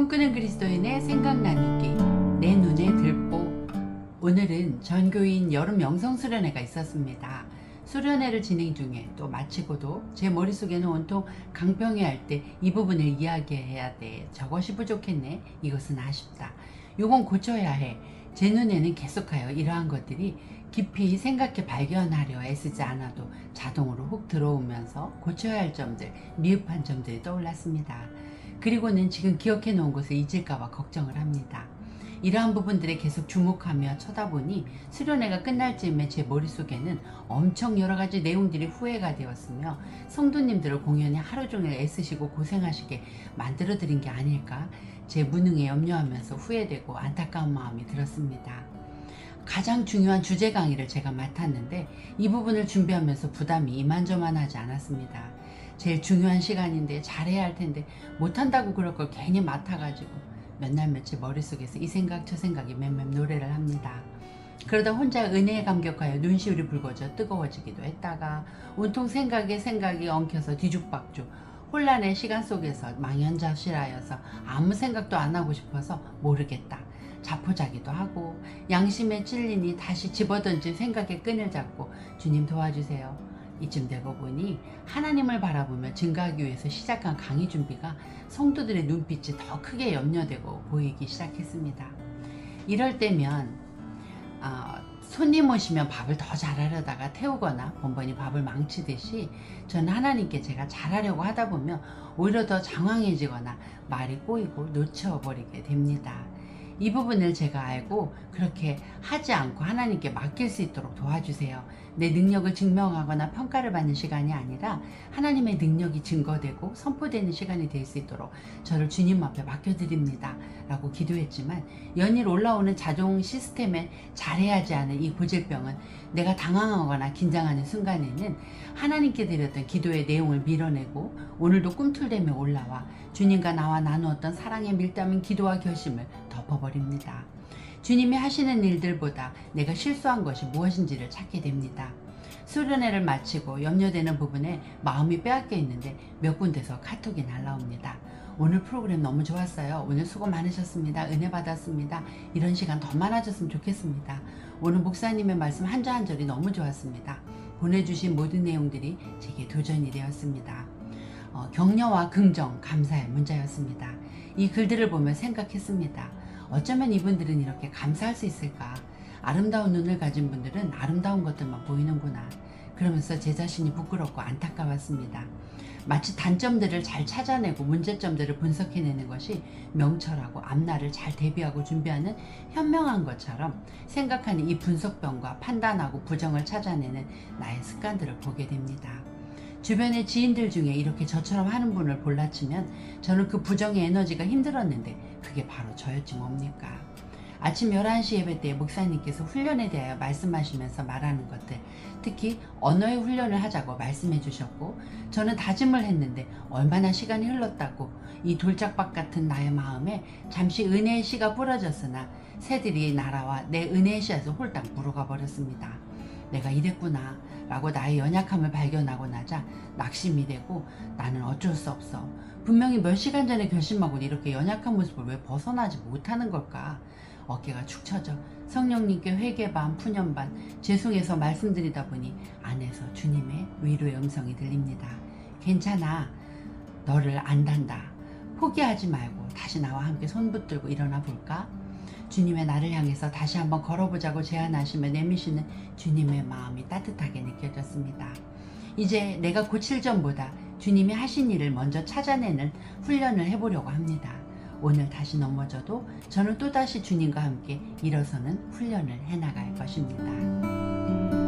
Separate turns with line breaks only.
꿈꾸는 그리스도인의 생각 나누기 내 눈에 들보 오늘은 전교인 여름 영성 수련회가 있었습니다. 수련회를 진행 중에 또 마치고도 제 머릿속에는 온통 강평회 할 때 이 부분을 이야기해야 돼. 저것이 부족했네. 이것은 아쉽다. 요건 고쳐야 해. 제 눈에는 계속하여 이러한 것들이 깊이 생각해 발견하려 애쓰지 않아도 자동으로 훅 들어오면서 고쳐야 할 점들, 미흡한 점들이 떠올랐습니다. 그리고는 지금 기억해 놓은 것을 잊을까봐 걱정을 합니다. 이러한 부분들에 계속 주목하며 쳐다보니 수련회가 끝날 즈음에 제 머릿속에는 엄청 여러 가지 내용들이 후회가 되었으며 성도님들을 공연에 하루 종일 애쓰시고 고생하시게 만들어 드린 게 아닐까 제 무능에 염려하면서 후회되고 안타까운 마음이 들었습니다. 가장 중요한 주제 강의를 제가 맡았는데 이 부분을 준비하면서 부담이 이만저만하지 않았습니다. 제일 중요한 시간인데 잘해야 할 텐데 못한다고 그럴 걸 괜히 맡아가지고 몇 날 며칠 머릿속에서 이 생각 저 생각이 맴맴 노래를 합니다. 그러다 혼자 은혜에 감격하여 눈시울이 붉어져 뜨거워지기도 했다가 온통 생각에 생각이 엉켜서 뒤죽박죽 혼란의 시간 속에서 망연자실하여서 아무 생각도 안 하고 싶어서 모르겠다. 자포자기도 하고 양심에 찔리니 다시 집어던진 생각의 끈을 잡고 주님 도와주세요. 이쯤 되고 보니 하나님을 바라보며 증가하기 위해서 시작한 강의 준비가 성도들의 눈빛이 더 크게 염려되고 보이기 시작했습니다. 이럴 때면 어, 손님 오시면 밥을 더 잘하려다가 태우거나 번번이 밥을 망치듯이 저는 하나님께 제가 잘하려고 하다 보면 오히려 더 장황해지거나 말이 꼬이고 놓쳐버리게 됩니다. 이 부분을 제가 알고 그렇게 하지 않고 하나님께 맡길 수 있도록 도와주세요. 내 능력을 증명하거나 평가를 받는 시간이 아니라 하나님의 능력이 증거되고 선포되는 시간이 될 수 있도록 저를 주님 앞에 맡겨드립니다. 라고 기도했지만 연일 올라오는 자동 시스템에 잘해야지 하는 이 고질병은 내가 당황하거나 긴장하는 순간에는 하나님께 드렸던 기도의 내용을 밀어내고 오늘도 꿈틀대며 올라와 주님과 나와 나누었던 사랑의 밀담인 기도와 결심을 덮어버립니다. 주님이 하시는 일들보다 내가 실수한 것이 무엇인지를 찾게 됩니다. 수련회를 마치고 염려되는 부분에 마음이 빼앗겨 있는데 몇 군데서 카톡이 날라옵니다. 오늘 프로그램 너무 좋았어요. 오늘 수고 많으셨습니다. 은혜 받았습니다. 이런 시간 더 많아졌으면 좋겠습니다. 오늘 목사님의 말씀 한 절 한 절이 너무 좋았습니다. 보내주신 모든 내용들이 제게 도전이 되었습니다. 어, 격려와 긍정, 감사의 문자였습니다. 이 글들을 보며 생각했습니다. 어쩌면 이분들은 이렇게 감사할 수 있을까? 아름다운 눈을 가진 분들은 아름다운 것들만 보이는구나. 그러면서 제 자신이 부끄럽고 안타까웠습니다. 마치 단점들을 잘 찾아내고 문제점들을 분석해내는 것이 명철하고 앞날을 잘 대비하고 준비하는 현명한 것처럼 생각하는 이 분석병과 판단하고 부정을 찾아내는 나의 습관들을 보게 됩니다. 주변의 지인들 중에 이렇게 저처럼 하는 분을 볼라치면 저는 그 부정의 에너지가 힘들었는데 그게 바로 저였지 뭡니까? 아침 11시 예배 때 목사님께서 훈련에 대하여 말씀하시면서 말하는 것들, 특히 언어의 훈련을 하자고 말씀해 주셨고, 저는 다짐을 했는데 얼마나 시간이 흘렀다고 이 돌짝박 같은 나의 마음에 잠시 은혜의 씨가 뿌려졌으나 새들이 날아와 내 은혜의 씨앗을 홀딱 물어가 버렸습니다. 내가 이랬구나 라고 나의 연약함을 발견하고 나자 낙심이 되고 나는 어쩔 수 없어. 분명히 몇 시간 전에 결심하고 이렇게 연약한 모습을 왜 벗어나지 못하는 걸까? 어깨가 축 처져 성령님께 회개 반 푸념 반 죄송해서 말씀드리다 보니 안에서 주님의 위로의 음성이 들립니다. 괜찮아. 너를 안단다. 포기하지 말고 다시 나와 함께 손 붙들고 일어나 볼까? 주님의 나를 향해서 다시 한번 걸어보자고 제안하시며 내미시는 주님의 마음이 따뜻하게 느껴졌습니다. 이제 내가 고칠 점보다 주님이 하신 일을 먼저 찾아내는 훈련을 해보려고 합니다. 오늘 다시 넘어져도 저는 또다시 주님과 함께 일어서는 훈련을 해나갈 것입니다.